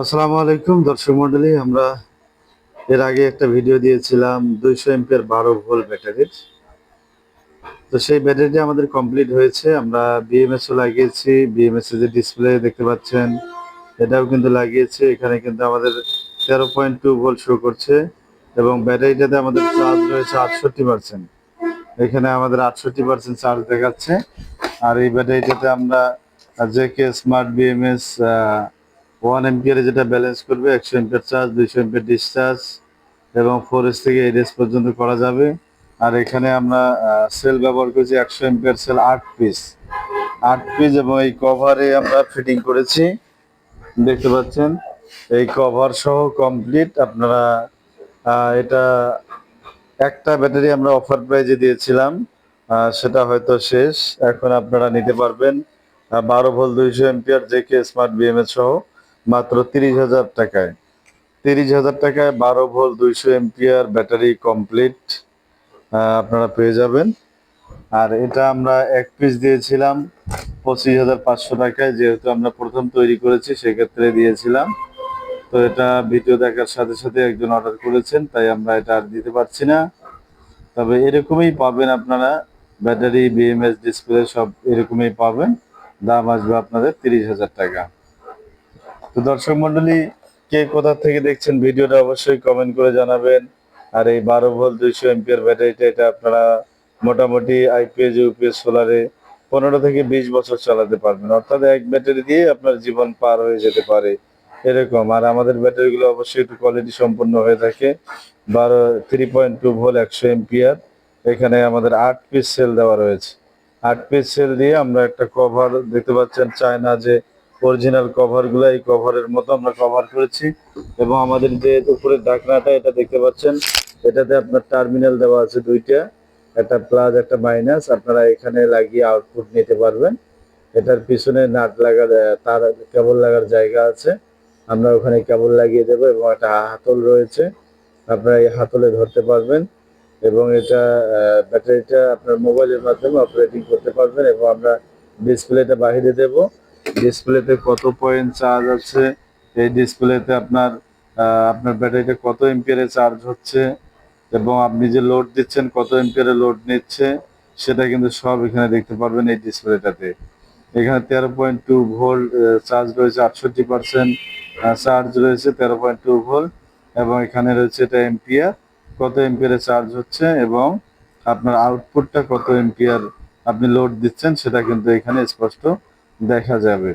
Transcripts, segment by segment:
আসসালামু আলাইকুম, দর্শক মন্ডলী আমরা এর আগে একটা ভিডিও দিয়েছিলাম দুইশো এমপিয়ার বারো ভোল্ট ব্যাটারির তো সেই ব্যাটারিটা আমাদের কমপ্লিট হয়েছে। আমরা বিএমএস ও লাগিয়েছি। বিএমএস যে ডিসপ্লে দেখতে পাচ্ছেন, এটাও কিন্তু লাগিয়েছি। এখানে কিন্তু আমাদের তেরো পয়েন্ট টু ভোল্ট শো করছে এবং ব্যাটারিটাতে আমাদের চার্জ রয়েছে আটষট্টি পার্সেন্ট। এখানে আমাদের আটষট্টি পার্সেন্ট চার্জ দেখাচ্ছে। আর এই ব্যাটারিটাতে আমরা J K smart BMS one এমপিয়ারে যেটা ব্যালেন্স করবে, একশো এমপিয়ার চার্জ দুইশো এমপিয়ার ডিসচার্জ এবং ফোর এস থেকে এইট এস পর্যন্ত করা যাবে। আর এখানে আমরা সেল ব্যবহার করেছি একশো এমপিয়ার সেল আট পিস আট পিস এবং এই কভারে আমরা ফিটিং করেছি। দেখতে পাচ্ছেন, এই কভার সহ কমপ্লিট আপনারা এটা একটা ব্যাটারি আমরা অফার প্রাইজে দিয়েছিলাম সেটা হয়তো শেষ। এখন আপনারা নিতে পারবেন বারো ভোল্ট দুইশো ampere J K smart BMS সহ। মাত্র তিরিশ হাজার টাকায়। তিরিশ হাজার টাকায় বারো ভোল্ট দুইশো এমপিয়ার ব্যাটারি কমপ্লিট আপনারা পেয়ে যাবেন। আর এটা আমরা এক পিস দিয়েছিলাম পঁচিশ হাজার পাঁচশো টাকায়, যেহেতু আমরা প্রথম তৈরি করেছি, সেক্ষেত্রে দিয়েছিলাম। তো এটা ভিডিও দেখার সাথে সাথে একজন অর্ডার করেছেন, তাই আমরা এটা আর দিতে পারছি না। তবে এরকমই পাবেন আপনারা, ব্যাটারি বিএমএস ডিসপ্লে সব এরকমই পাবেন। দাম আসবে আপনাদের তিরিশ হাজার টাকা। তো দর্শক মন্ডলী, কে কোথা থেকে দেখছেন ভিডিওটা অবশ্যই কমেন্ট করে জানাবেন। আর এই বারো ভোল্ট দুইশো এমপিয়ার ব্যাটারিটা, এটা আপনারা মোটামুটি আইপিএস ইউপিএস সোলারে পনেরো থেকে বিশ বছর চালাতে পারবেন। অর্থাৎ এক ব্যাটারি দিয়ে আপনার জীবন পার হয়ে যেতে পারে এরকম। আর আমাদের ব্যাটারিগুলো অবশ্যই একটু কোয়ালিটি সম্পন্ন হয়ে থাকে। বারো থ্রি পয়েন্ট টু ভোল একশো এমপিয়ার এখানে আমাদের আট পিস সেল দেওয়া রয়েছে। আট পিস সেল দিয়ে আমরা একটা কভার দেখতে পাচ্ছেন, চায়না যে অরিজিনাল কভার কভারগুলো এই কভারের মতো আমরা কভার করেছি। এবং আমাদের যে উপরের ঢাকনাটা এটা দেখতে পাচ্ছেন, এটাতে আপনার টার্মিনাল দেওয়া আছে দুইটা, একটা প্লাস একটা মাইনাস আপনারা এখানে লাগিয়ে আউটপুট নিতে পারবেন। এটার পিছনে নাট লাগার তার কেবল লাগার জায়গা আছে। আমরা ওখানে কেবল লাগিয়ে দেবো এবং একটা হাতল রয়েছে, আপনারা এই হাতলে ধরতে পারবেন। এবং এটা ব্যাটারিটা আপনার মোবাইলের মাধ্যমে অপারেটিং করতে পারবেন এবং আমরা ডিসপ্লেটা বাইরে দেব। ডিসপ্লেতে কত পয়েন্ট চার্জ আছে? এই ডিসপ্লেতে আপনার আপনার ব্যাটারিটা কত এমপিয়ারে চার্জ হচ্ছে? এবং আপনি যে লোড দিচ্ছেন, কত এমপিয়ারে লোড নিচ্ছে? সেটা কিন্তু সব এখানে দেখতে পারবেন এই ডিসপ্লেটাতে এখানে তেরো পয়েন্ট টু ভোল্ট চার্জ রয়েছে আটষট্টি পার্সেন্ট চার্জ রয়েছে তেরো পয়েন্ট টু ভোল্ট এবং এখানে রয়েছে এটা এম্পিয়ার কত এম্পিয়ারে চার্জ হচ্ছে এবং আপনার আউটপুটটা কত এম্পিয়ার আপনি লোড দিচ্ছেন, সেটা কিন্তু এখানে স্পষ্ট দেখা যাবে।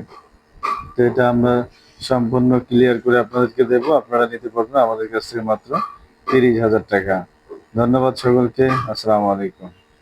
তো এটা আমরা সম্পূর্ণ ক্লিয়ার করে আপনাদেরকে দেবো। আপনারা নিতে পারবেন আমাদের কাছ থেকে মাত্র তিরিশ হাজার টাকা। ধন্যবাদ সকলকে। আসসালামু আলাইকুম।